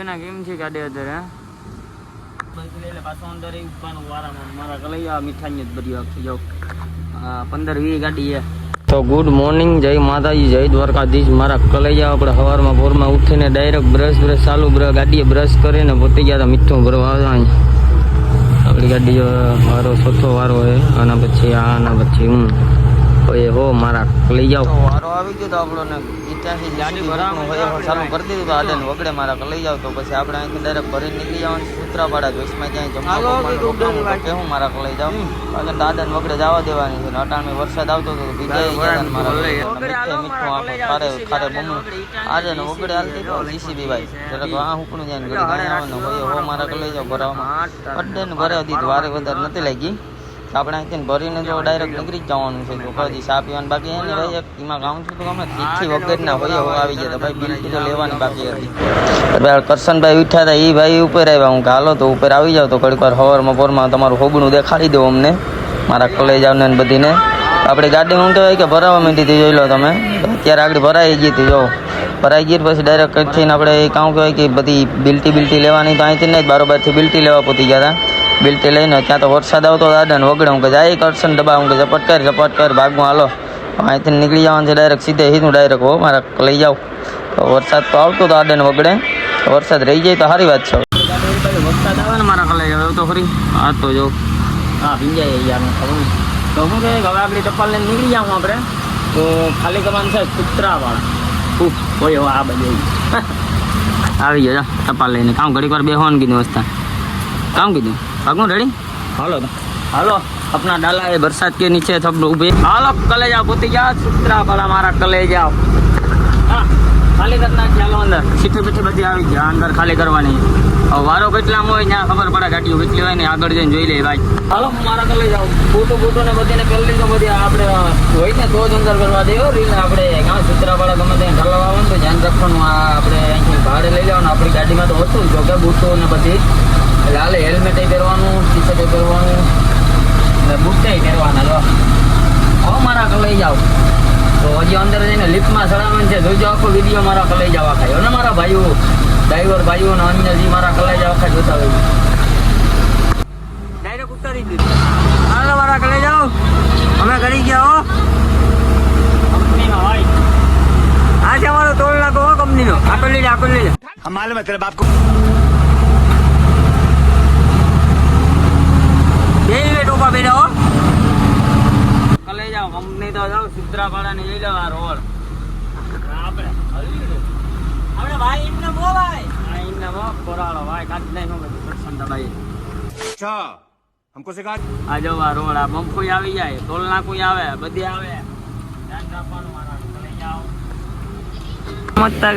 જીવના કેમ છે ગાડી અત્યારે તો ગુડ મોર્નિંગ જય માતાજી જય દ્વારકાધીશ. મારા કલૈયા આપણે સવારમાં ભોરમાં ઉઠીને ડાયરેક્ટ બ્રશ બ્રશ ચાલુ બ્રશ ગાડીએ બ્રશ કરીને પોતે ગયા હતા મીઠું ભરવા આવ્યા આપણી ગાડી જો વારો ચોથો વારો છે અને પછી આ અને પછી હું. એ હો મારા કલૈયા જાઓ વારો આવી ગયો તો આપણો ને ત્યાંથી ગાડી ભરાણું હોય ચાલુ કરી દીધું તો આડે વગડે મારા લઈ જાવ તો પછી આપણે અહીંથી ડાયરેક્ટ ભરીને નીકળી જવાનું સૂત્રાપાડા જોશમાં ક્યાંય જમવા કે હું મારા લઈ જાઉં કારણ દાદા ને વગડે જવા દેવાની છે. અટાણમાં વરસાદ આવતો હતો હતા મારા મીઠે આપણે ખારે ખારે બમણું આજે ને વગડે હાલતી તો જીસીબી ભાઈ. જરાક આ હુકણું જાય ને ઘડી આવવાનું હોય હો મારા લઈ જાવ ભરાવામાં. બડે ને ભરાવી દીધું વારે વધારે નથી લાગી. આપણે અહીંથી ભરીને જો ડાયરેક્ટ નીકળી જવાનું છે. તો ચા પીવાનું બાકી એને ભાઈ એક, એમાં ગાઉન છું તો અમે તીખી વગરના હોય હોય આવી ગયા ભાઈ બિલકુલ તો લેવાની બાકી હતી. ભાઈ કરશનભાઈ ઉઠ્યા હતા એ ભાઈ ઉપર આવ્યા. હું હાલો, તો ઉપર આવી જાવ તો ઘડીક વાર હવારમાં પોરમાં તમારું હોબનું દેખાડી દો અમને. મારા કોલેજ આવને બધીને. આપણી ગાડી હું કહેવાય કે ભરાવા માંડી હતી, જોઈ લો તમે. અત્યારે આગળ ભરાઈ ગઈ હતી, જો. ભરાઈ ગઈ પછી ડાયરેક્ટ થઈને આપણે કામ કહેવાય કે બધી બિલ્ટી બિલટી લેવાની તો અહીંથી નહીં બારોબારથી બિલટી લેવા પહોંચી ગયા હતા બિલ્ટી લઈને ત્યાં તો વરસાદ આવતો દાદા ને વગડે હું કે જાય કરશન ડબ્બા હું કે ઝપટ કર ઝપટ કર ભાગમાં હાલો. અહીંથી નીકળી જવાનું છે ડાયરેક્ટ સીધે, સીધું ડાયરેક્ટ હો, મારા લઈ જાઓ તો વરસાદ તો આવતો તો આડે ને વગડે વરસાદ રહી જાય તો સારી વાત છે. વરસાદ આવે ને મારા કલાઈ હવે તો ખરી હા તો જો હા ભીંજાય યાર ખબર તો શું કહે હવે આપણી ટપાલ લઈને નીકળી જાઉં આપણે. તો ખાલી કરવાનું છે કૂતરાવાળા. ઉફ હોય આ બધે. આવી ગયો ટપાલ લઈને. કામ ઘડીક વાર બેહવાનું કીધું વસ્તા. કામ કીધું? ભાગું રેડી હાલો તો હાલો अपना डाला है बरसात के नीचे सब लोग उभे हालो कले जाओ पोती जा सूत्रा वाला मारा कले जाओ હા ખાલી કરી નાખ ચાલો અંદર સીઠે પીઠે બધી આવી ગયા અંદર ખાલી કરવાની હવે વારો કેટલામાં હોય ત્યાં ખબર પડે ગાડીઓ કેટલી હોય ને આગળ જઈને જોઈ લે ભાઈ હાલો મારા કલે જાઓ ફોટો ફોટો ને બધીને પહેલી તો બધી આપણે હોય ને તો જ અંદર કરવા દેવો રીલ આપણે કાં સૂત્રાવાળા ગમે ત્યાં ઢાલવા આવે ને તો ધ્યાન રાખવાનું આ આપણે અહીંથી ભાડે લઈ લેવાનું આપણી ગાડીમાં તો હતું જો કે બૂટો ને બધી એટલે હાલે હેલ્મેટ પહેરવાનું ટી શર્ટ પહેરવાનું, અને બુટે પહેરવાના, લો. હો, મારા કલ લઈ જાઓ. તો હજી અંદર જઈને લિફ્ટમાં સડાવવાનું છે જોઈજો આખો વીડિયો મારા કલ લઈ જવા ખાય. અને મારા ભાઈઓ ડ્રાઈવર ભાઈઓ અને અન્ય જે મારા કલ લઈ જવા ખાઈ જોતા હોય. ડાયરેક્ટ ઉતારી દીધું. હાલો, મારા કલ લઈ જાઓ. અમે ઘડી ગયા, હો. કંપનીમાં હોય આ છે અમારો તોડ લાગો હો, કંપનીનો. આટો લઈ લે આટો લઈ લે. હમારે મતલબ આપકો આપણે. આપણે ભાઈ એમને મો ભાઈ. હા એમને મો કોરાળો ભાઈ કાઢી લઈ નો સંતા ભાઈ અચ્છા હમકો સિખા આ જો આ રોડ આ આવી જાય ટોલના કોઈ આવે બધી આવે. ધ્યાન રાખવાનું મારા લઈ જાઓ.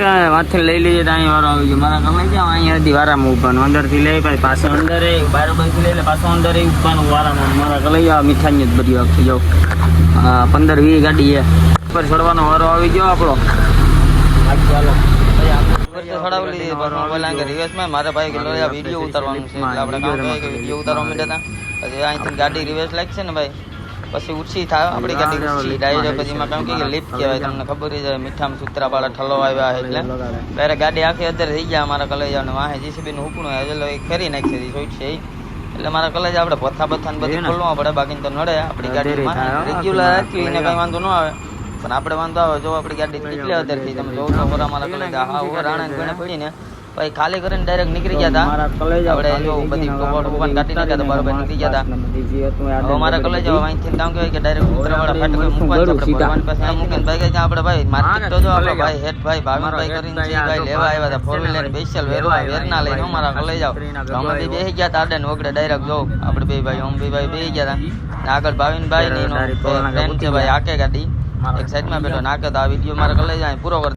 કે માથે લઈ લઈએ ત્યાં વારો આવી ગયો. મારા ગમે જાવ અહીંયા હતી વારામાં ઉભાનું અંદરથી લઈ પછી અંદર એ બાર બાજુ લઈ અંદર એ ઉભાનું વારામાં. મારા લઈ જાવ મીઠાઈ જ બધી વખતે પંદર વી ગાડી છે. પર છોડવાનો વારો આવી ગયો આપણો. મારા ભાઈ વીડિયો ઉતારવાનું છે. કે વીડિયો ઉતારવા માંડ્યા હતા પછી ગાડી રિવેસ લાગશે ને ભાઈ પછી ઉછી થાય આપણી ગાડી ઉછી પછી એમાં કામ કે લિફ્ટ કહેવાય તમને ખબર હોય મીઠામાં સૂત્રાવાળા ઠલો આવ્યા એટલે ત્યારે ગાડી આખી અત્યારે થઈ ગયા અમારા કલેજ અને વાહે જીસીબી નું હુકણું એટલે એ કરી નાખશે છે એટલે મારા કલેજ આપણે પથ્થા બથ્થા બધું ખોલવા પડે બાકી તો નડે આપણી ગાડીમાં રેગ્યુલર રાખી એને કઈ વાંધો ન આવે પણ આપણે વાંધો આવે જો આપણી ગાડી કેટલી અત્યારથી તમે જોવો તો હોરા મારા કલેજ હા ઓવર રાણે ગણે પડીને પછી ખાલી કરીને ડાયરેક્ટ નીકળી ગયા હતા આપણે જો બધી કપડ કપડ કાઢી નાખ્યા હતા બરોબર નીકળી ગયા હતા હવે મારા કલેજ અહીંથી કામ કહેવાય કે ડાયરેક્ટ ઉતરાવાળા ફાટક મૂકવા જ આપણે ભગવાન પાસે મૂકીને ભાઈ ગયા આપણે ભાઈ માર્કેટ તો જો આપણે ભાઈ હેઠ ભાઈ ભાવિનભાઈ કરીને જે ભાઈ લેવા આવ્યા હતા ફોર વ્હીલર સ્પેશિયલ વેરવા વેરના લઈને મારા કલેજ જાવ અમે બી બેસી ગયા હતા આડે ને વગડે ડાયરેક્ટ જો આપણે બે ભાઈ ઓમ બે ભાઈ બેસી ગયા હતા આગળ ભાવિનભાઈ ને એનો ફ્રેન્ડ છે ભાઈ આકે ગાડી એક સાઈડમાં બેઠો નાકે તો આ વીડિયો મારા કલેજ અહીં પૂરો કર